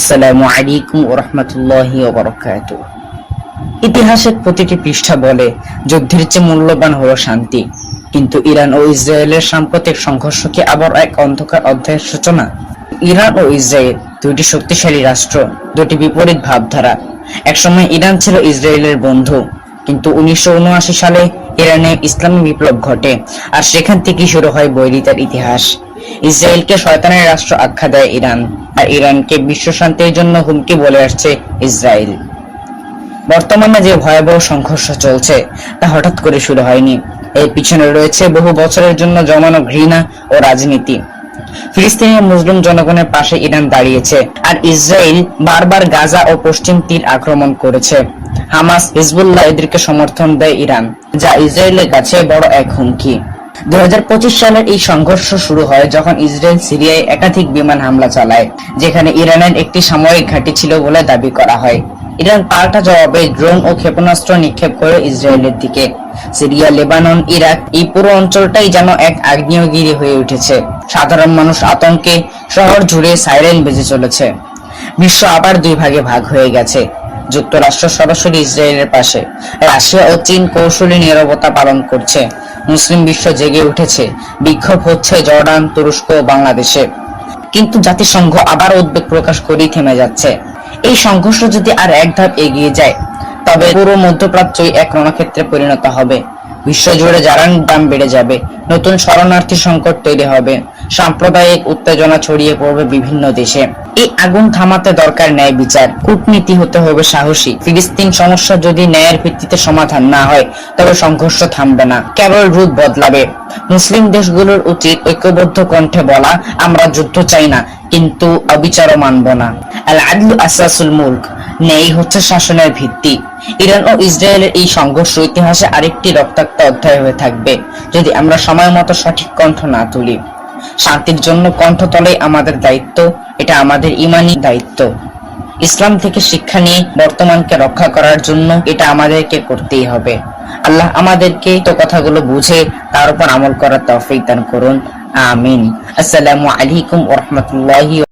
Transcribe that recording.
আসসালামু আলাইকুম ও রহমতুল্লাহি ইতিহাসের প্রতিটি পৃষ্ঠা বলে, যুদ্ধের চেয়ে মূল্যবান হলো শান্তি। কিন্তু ইরান ও ইসরায়েলের সাম্প্রতিক সংঘর্ষ কি আবার এক অন্ধকার অধ্যায়ের সূচনা। ইরান ও ইসরায়েল দুটি শক্তিশালী রাষ্ট্র, দুটি বিপরীত ভাবধারা। একসময় ইরান ছিল ইসরায়েলের বন্ধু, কিন্তু উনিশশো উনআশি সালে ইরানে ইসলামী বিপ্লব ঘটে, আর সেখান থেকেই শুরু হয় বৈরিতার ইতিহাস। ইসরায়েলকে শয়তানের রাষ্ট্র আখ্যা দেয় ইরান, আর ইরানকে বিশ্ব শান্তির জন্য হুমকি বলে আসছে ইসরায়েল। বর্তমানে যে ভয়াবহ সংঘর্ষ চলছে, তা হঠাৎ করে শুরু হয়নি। এর পিছনে রয়েছে বহু বছরের জন্য জমানো ঘৃণা ও রাজনীতি। ফিলিস্তিনের মুসলিম জনগণের পাশে ইরান দাঁড়িয়েছে, আর ইসরায়েল বারবার গাজা ও পশ্চিম তীর আক্রমণ করেছে। হামাস হিজবুল্লাহ এদেরকে সমর্থন দেয় ইরান, যা ইসরায়েলের কাছে বড় এক হুমকি। দুই সালের এই সংঘর্ষ শুরু হয় যখন ইসরায়েল সিরিয়ায় একাধিক বিমান হামলা চালায়, যেখানে ইরানের একটি সামরিক ঘাঁটি ছিল বলে দাবি করা হয়। ইরান পাল্টা জবাবে ড্রোন ও ক্ষেপণাস্ত্র নিক্ষেপ করে ইসরায়েলের দিকে। সিরিয়া, লেবানন, ইরাক এই পুরো অঞ্চলটাই যেন এক আগ্নেয়গিরি হয়ে উঠেছে। সাধারণ মানুষ আতঙ্কে শহর জুড়ে সাইরেন বেজে চলেছে। বিশ্ব আবার দুই ভাগে ভাগ হয়ে গেছে। যুক্তরাষ্ট্র সরাসরি ইসরায়েলের পাশে। রাশিয়া ও চীন কৌশলী নিরবতা পালন করছে। মুসলিম বিশ্ব জেগে উঠেছে। বিক্ষোভ হচ্ছে জর্ডান, তুরস্ক ও বাংলাদেশে। কিন্তু জাতিসংঘ আবার উদ্বেগ প্রকাশ করেই থেমে যাচ্ছে। এই সংঘর্ষ যদি আর এক ধাপ এগিয়ে যায়, তবে পুরো মধ্যপ্রাচ্যই এক রণক্ষেত্রে পরিণত হবে। বিশ্বজুড়ে জ্বালানির দাম বেড়ে যাবে। নতুন শরণার্থী সংকট তৈরি হবে। সাম্প্রদায়িক উত্তেজনা ছড়িয়ে পড়বে বিভিন্ন দেশে। এই আগুন থামাতে দরকার ন্যায় বিচার। কূটনীতি হতে হবে সাহসী। ফিলিস্তিন সমস্যা যদি ন্যায়ের ভিত্তিতে সমাধান না হয়, তবে সংঘর্ষ থামবে না। কেবল রূপ বদলাবে। মুসলিম দেশগুলোর উচিত ঐক্যবদ্ধ কণ্ঠে বলা, আমরা যুদ্ধ চাই না, কিন্তু অবিচারও মানব না। আল আদলু আসাসুল মুলক। ন্যায় হচ্ছে শাসনের ভিত্তি। ইরান ও ইসরায়েলের এই সংঘর্ষ ইতিহাসে আরেকটি রক্তাক্ত অধ্যায় হয়ে থাকবে, যদি আমরা সময় মতো সঠিক কণ্ঠ না তুলি। শান্তির জন্য কণ্ঠ তলেই আমাদের দায়িত্ব, এটা আমাদের ইমানি দায়িত্ব। ইসলাম থেকে শিক্ষা নিয়ে বর্তমানকে রক্ষা করার জন্য এটা আমাদেরকে করতেই হবে। আল্লাহ আমাদেরকে তো কথাগুলো বুঝে তার উপর আমল করার তৌফিক দান করুন। আমিন। আসসালামু আলাইকুম ওয়া রাহমাতুল্লাহি